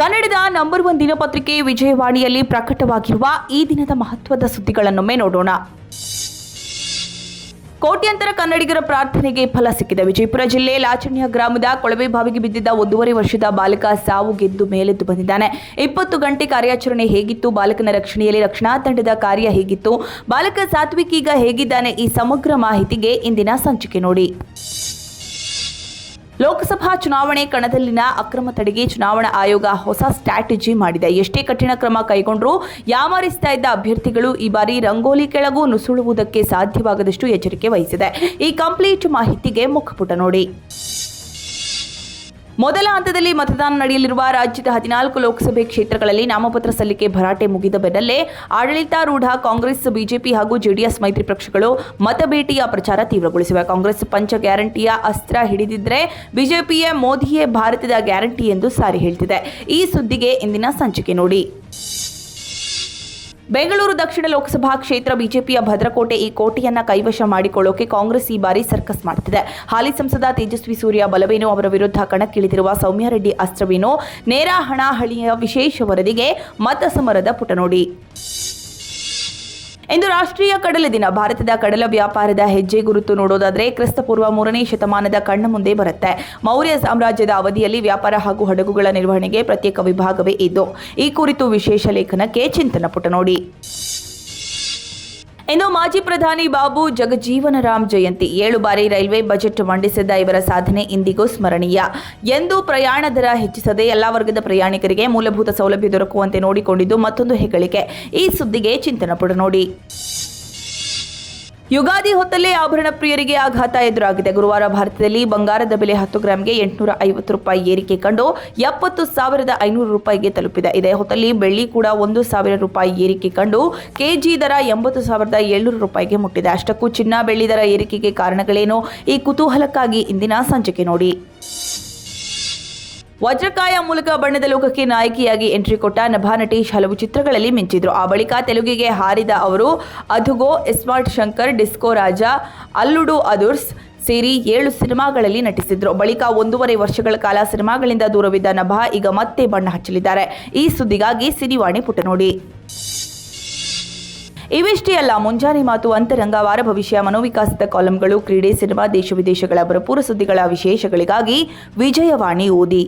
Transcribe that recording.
ಕನ್ನಡದ number one ದಿನಪತ್ರಿಕೆ ವಿಜಯವಾಣಿಯಲ್ಲಿ ಪ್ರಕಟವಾಗಿರುವ ಈ ದಿನದ ಮಹತ್ವದ ಸುದ್ದಿಗಳನ್ನೊಮ್ಮೆ ನೋಡೋಣ. ಕೋಟ್ಯಂತರ ಕನ್ನಡಿಗರ ಪ್ರಾರ್ಥನೆಗೆ ಫಲ ಸಿಕ್ಕಿದೆ. ವಿಜಯಪುರ ಜಿಲ್ಲೆ ಲಾಚಣ್ಯ ಗ್ರಾಮದ ಕೊಳವೆ ಬಾವಿಗೆ ಬಿದ್ದಿದ್ದ ಒಂದೂವರೆ ವರ್ಷದ ಬಾಲಕ ಸಾವು ಗೆದ್ದು ಮೇಲೆದ್ದು ಬಂದಿದ್ದಾನೆ. ಇಪ್ಪತ್ತು ಗಂಟೆ ಕಾರ್ಯಾಚರಣೆ ಹೇಗಿತ್ತು? ಬಾಲಕನ ರಕ್ಷಣೆಯಲ್ಲಿ ರಕ್ಷಣಾ ತಂಡದ ಕಾರ್ಯ ಹೇಗಿತ್ತು? ಬಾಲಕ ಸಾತ್ವಿಕ್ ಈಗ ಹೇಗಿದ್ದಾನೆ? ಈ ಸಮಗ್ರ ಮಾಹಿತಿಗೆ ಇಂದಿನ ಸಂಚಿಕೆ ನೋಡಿ. ಲೋಕಸಭಾ ಚುನಾವಣೆ ಕಣದಲ್ಲಿನ ಅಕ್ರಮ ತಡೆಗೆ ಚುನಾವಣಾ ಆಯೋಗ ಹೊಸ ಸ್ಟ್ರಾಟಜಿ ಮಾಡಿದೆ. ಎಷ್ಟೇ ಕಠಿಣ ಕ್ರಮ ಕೈಗೊಂಡರೂ ಯಾಮಾರಿಸ್ತಾ ಇದ್ದ ಅಭ್ಯರ್ಥಿಗಳು ಈ ಬಾರಿ ರಂಗೋಲಿ ಕೆಳಗೂ ನುಸುಳುವುದಕ್ಕೆ ಸಾಧ್ಯವಾಗದಷ್ಟು ಎಚ್ಚರಿಕೆ ವಹಿಸಿದೆ. ಈ ಕಂಪ್ಲೀಟ್ ಮಾಹಿತಿಗೆ ಮುಖಪುಟ ನೋಡಿ. ಮೊದಲ ಹಂತದಲ್ಲಿ ಮತದಾನ ನಡೆಯಲಿರುವ ರಾಜ್ಯದ ಹದಿನಾಲ್ಕು ಲೋಕಸಭೆ ಕ್ಷೇತ್ರಗಳಲ್ಲಿ ನಾಮಪತ್ರ ಸಲ್ಲಿಕೆ ಭರಾಟೆ ಮುಗಿದ ಬೆನ್ನಲ್ಲೇ ಆಡಳಿತಾರೂಢ ಕಾಂಗ್ರೆಸ್, ಬಿಜೆಪಿ ಹಾಗೂ ಜೆಡಿಎಸ್ ಮೈತ್ರಿ ಪಕ್ಷಗಳು ಮತಭೇಟಿಯ ಪ್ರಚಾರ ತೀವ್ರಗೊಳಿಸಿವೆ. ಕಾಂಗ್ರೆಸ್ ಪಂಚ ಗ್ಯಾರಂಟಿಯ ಅಸ್ತ್ರ ಹಿಡಿದಿದ್ರೆ ಬಿಜೆಪಿಯೇ ಮೋದಿಯೇ ಭಾರತದ ಗ್ಯಾರಂಟಿ ಎಂದು ಸಾರಿ ಹೇಳ್ತಿದೆ. ಈ ಸುದ್ದಿಗೆ ಇಂದಿನ ಸಂಚಿಕೆ ನೋಡಿ. ಬೆಂಗಳೂರು ದಕ್ಷಿಣ ಲೋಕಸಭಾ ಕ್ಷೇತ್ರ ಬಿಜೆಪಿಯ ಭದ್ರಕೋಟೆ ಈ ಕೋಟೆಯನ್ನ ಕೈವಶ ಮಾಡಿಕೊಳ್ಳೋಕೆ ಕಾಂಗ್ರೆಸ್ ಈ ಬಾರಿ ಸರ್ಕಸ್ ಮಾಡ್ತಿದೆ. ಹಾಲಿ ಸಂಸದ ತೇಜಸ್ವಿ ಸೂರ್ಯ ಬಲವೇನು ಅವರ ವಿರುದ್ಧ ಕಣಕ್ಕಿಳಿದಿರುವ ಸೌಮ್ಯ ರೆಡ್ಡಿ ಅಸ್ತ್ರವೇನು ನೇರ ಹಣಾಹಳಿಯ ವಿಶೇಷ ವರದಿಗೆ ಮತ ಸಮರದ ಪುಟ ನೋಡಿ ಇಂದು ರಾಷ್ಟ್ರೀಯ ಕಡಲ ದಿನ. ಭಾರತದ ಕಡಲ ವ್ಯಾಪಾರದ ಹೆಜ್ಜೆ ಗುರುತು ನೋಡೋದಾದ್ರೆ ಕ್ರಿಸ್ತಪೂರ್ವ ಮೂರನೇ ಶತಮಾನದ ಕಣ್ಣ ಮುಂದೆ ಬರುತ್ತೆ. ಮೌರ್ಯ ಸಾಮ್ರಾಜ್ಯದ ಅವಧಿಯಲ್ಲಿ ವ್ಯಾಪಾರ ಹಾಗೂ ಹಡಗುಗಳ ನಿರ್ವಹಣೆಗೆ ಪ್ರತ್ಯೇಕ ವಿಭಾಗವೇ ಇದ್ದು ಈ ಕುರಿತು ವಿಶೇಷ ಲೇಖನಕ್ಕೆ ಚಿಂತನ ಪುಟ ನೋಡಿ ಇನ್ನು ಮಾಜಿ ಪ್ರಧಾನಿ ಬಾಬು ಜಗಜೀವನ ರಾಮ್ ಜಯಂತಿ. ಏಳು ಬಾರಿ ರೈಲ್ವೆ ಬಜೆಟ್ ಮಂಡಿಸಿದ ಇವರ ಸಾಧನೆ ಇಂದಿಗೂ ಸ್ಮರಣೀಯ. ಎಂದು ಪ್ರಯಾಣ ದರ ಹೆಚ್ಚಿಸದೆ ಎಲ್ಲಾ ವರ್ಗದ ಪ್ರಯಾಣಿಕರಿಗೆ ಮೂಲಭೂತ ಸೌಲಭ್ಯ ದೊರಕುವಂತೆ ನೋಡಿಕೊಂಡಿದ್ದು ಮತ್ತೊಂದು ಹೆಗ್ಗಳಿಕೆ. ಈ ಸುದ್ದಿಗೆ ಚಿಂತನ ನೋಡಿ ಯುಗಾದಿ ಹೊತ್ತಲ್ಲೇ ಆಭರಣ ಪ್ರಿಯರಿಗೆ ಆಘಾತ ಎದುರಾಗಿದೆ. ಗುರುವಾರ ಭಾರತದಲ್ಲಿ ಬಂಗಾರದ ಬೆಲೆ ಹತ್ತು ಗ್ರಾಂಗೆ ಎಂಟುನೂರ ಐವತ್ತು ರೂಪಾಯಿ ಏರಿಕೆ ಕಂಡು ಎಪ್ಪತ್ತು ಸಾವಿರದ ಐನೂರು ರೂಪಾಯಿಗೆ ತಲುಪಿದೆ. ಇದೇ ಹೊತ್ತಲ್ಲಿ ಬೆಳ್ಳಿ ಕೂಡ ಒಂದು ಸಾವಿರ ರೂಪಾಯಿ ಏರಿಕೆ ಕಂಡು ಕೆಜಿ ದರ ಎಂಬತ್ತು ಸಾವಿರದ ಏಳ್ನೂರು ರೂಪಾಯಿಗೆ ಮುಟ್ಟಿದೆ. ಅಷ್ಟಕ್ಕೂ ಚಿನ್ನ, ಬೆಳ್ಳಿ ದರ ಏರಿಕೆಗೆ ಕಾರಣಗಳೇನು? ಈ ಕುತೂಹಲಕ್ಕಾಗಿ ಇಂದಿನ ಸಂಚಿಕೆ ನೋಡಿ. ವಜ್ರಕಾಯ ಮೂಲಕ ಬಣ್ಣದ ಲೋಕಕ್ಕೆ ನಾಯಕಿಯಾಗಿ ಎಂಟ್ರಿ ಕೊಟ್ಟ ನಭಾ ನಟೇಶ್ ಹಲವು ಚಿತ್ರಗಳಲ್ಲಿ ಮಿಂಚಿದ್ರು. ಆ ಬಳಿಕ ತೆಲುಗಿಗೆ ಹಾರಿದ ಅವರು ಅಧುಗೋ ಎಸ್ಮಾರ್ಟ್ ಶಂಕರ್, ಡಿಸ್ಕೋ ರಾಜ, ಅಲ್ಲುಡು ಅದುರ್ಸ್ ಸೇರಿ ಏಳು ಸಿನಿಮಾಗಳಲ್ಲಿ ನಟಿಸಿದ್ರು. ಬಳಿಕ ಒಂದೂವರೆ ವರ್ಷಗಳ ಕಾಲ ಸಿನಿಮಾಗಳಿಂದ ದೂರವಿದ್ದ ನಭಾ ಈಗ ಮತ್ತೆ ಬಣ್ಣ ಹಚ್ಚಲಿದ್ದಾರೆ. ಈ ಸುದ್ದಿಗಾಗಿ ಸಿನಿವಾಣಿ ಪುಟ ನೋಡಿ. ಇವಿಷ್ಟೇ ಅಲ್ಲ, ಮುಂಜಾನೆ ಮಾತು ಅಂತರಂಗ, ವಾರ ಭವಿಷ್ಯ, ಮನೋವಿಕಾಸದ ಕಾಲಂಗಳು, ಕ್ರೀಡೆ, ಸಿನಿಮಾ, ದೇಶ ವಿದೇಶಗಳ ಭರಪೂರ ಸುದ್ದಿಗಳ ವಿಶೇಷಗಳಿಗಾಗಿ ವಿಜಯವಾಣಿ ಓದಿ.